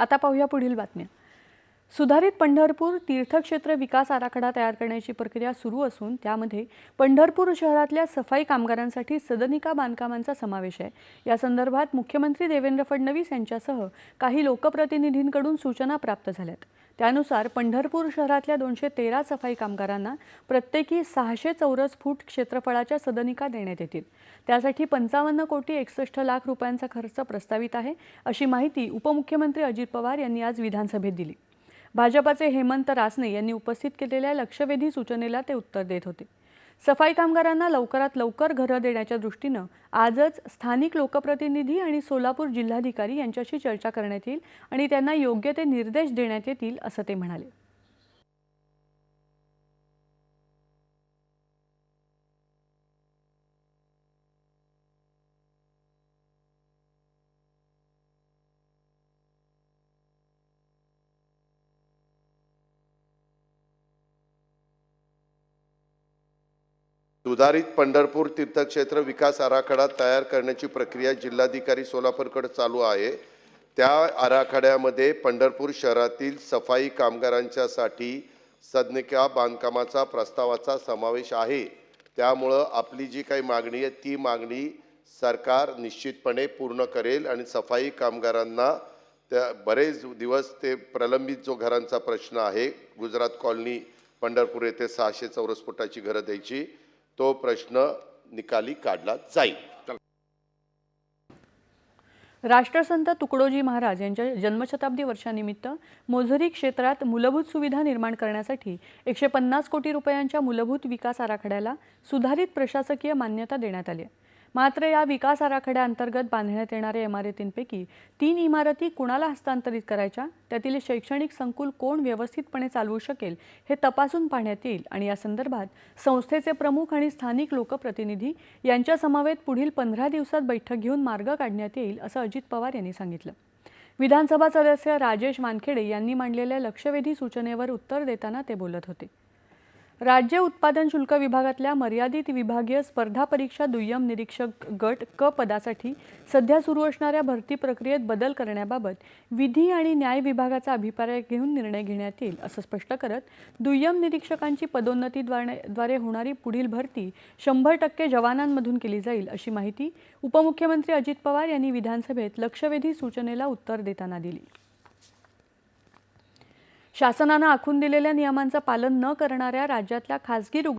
आता पाहूया पुढील बातम्या. सुधारित पंढरपूर तीर्थक्षेत्र विकास आराखडा तयार करण्याची प्रक्रिया सुरू असून त्यामध्ये पंढरपूर शहरातल्या सफाई कामगारांसाठी सदनिका बांधकामांचा समावेश आहे. या संदर्भात मुख्यमंत्री देवेंद्र फडणवीस यांच्यासह काही लोकप्रतिनिधींकडून सूचना प्राप्त झाल्यात. त्यानुसार पंढरपूर शहरातल्या दोनशे तेरा सफाई कामगारांना प्रत्येकी सहाशे चौरस फूट क्षेत्रफळाच्या सदनिका देण्यात येतील. त्यासाठी पंचावन्न कोटी एकसष्ट लाख रुपयांचा खर्च प्रस्तावित आहे अशी माहिती उपमुख्यमंत्री अजित पवार यांनी आज विधानसभेत दिली. भाजपाचे हेमंत रासने यांनी उपस्थित केलेल्या लक्षवेधी सूचनेला ते उत्तर देत होते. सफाई कामगारांना लवकरात लवकर घरं देण्याच्या दृष्टीनं आजच स्थानिक लोकप्रतिनिधी आणि सोलापूर जिल्हाधिकारी यांच्याशी चर्चा करण्यात येईल आणि त्यांना योग्य ते निर्देश देण्यात येतील असं ते म्हणाले. सुधारित पंढरपूर तीर्थक्षेत्र विकास आराखडा तयार करण्याची प्रक्रिया जिल्हाधिकारी सोलापूरकडे चालू आहे. त्या आराखड्यामध्ये पंढरपूर शहरातील सफाई कामगारांच्यासाठी सदनिका बांधकामाचा प्रस्तावाचा समावेश आहे. त्यामुळं आपली जी काही मागणी आहे ती मागणी सरकार निश्चितपणे पूर्ण करेल आणि सफाई कामगारांना त्या बरेच दिवस ते प्रलंबित जो घरांचा प्रश्न आहे गुजरात कॉलनी पंढरपूर येथे सहाशे चौरस फुटाची घरं द्यायची तो प्रश्न निकाली काढला जाईल. राष्ट्रसंत तुकडोजी महाराज यांच्या जन्मशताब्दी वर्षानिमित्त मोझरी क्षेत्रात मूलभूत सुविधा निर्माण करण्यासाठी एकशे पन्नास कोटी रुपयांच्या मूलभूत विकास आराखड्याला सुधारित प्रशासकीय मान्यता देण्यात आली आहे. मात्र या विकास आराखड्याअंतर्गत बांधण्यात येणाऱ्या इमारतींपैकी तीन इमारती कुणाला हस्तांतरित करायच्या? त्यातील शैक्षणिक संकुल कोण व्यवस्थितपणे चालवू शकेल हे तपासून पाहण्यात येईल आणि या संदर्भात संस्थेचे प्रमुख आणि स्थानिक लोकप्रतिनिधी यांच्या समवेत पुढील पंधरा दिवसात बैठक घेऊन मार्ग काढण्यात येईल असं अजित पवार यांनी सांगितलं. विधानसभा सदस्य राजेश वानखेडे यांनी मांडलेल्या लक्षवेधी सूचनेवर उत्तर देताना ते बोलत होते. राज्य उत्पादन शुल्क विभागातल्या मर्यादित विभागीय स्पर्धा परीक्षा दुय्यम निरीक्षक गट क पदासाठी सध्या सुरू असणाऱ्या भरती प्रक्रियेत बदल करण्याबाबत विधी आणि न्याय विभागाचा अभिप्राय घेऊन निर्णय घेण्यात येईल असं स्पष्ट करत दुय्यम निरीक्षकांची पदोन्नतीद्वारे द्वारे होणारी पुढील भरती शंभर टक्के जवानांमधून केली जाईल अशी माहिती उपमुख्यमंत्री अजित पवार यांनी विधानसभेत लक्षवेधी सूचनेला उत्तर देताना दिली. शासनानं आखून दिलेल्या नियमांचं पालन न करणाऱ्या राज्यातल्या खासगी रुग्ण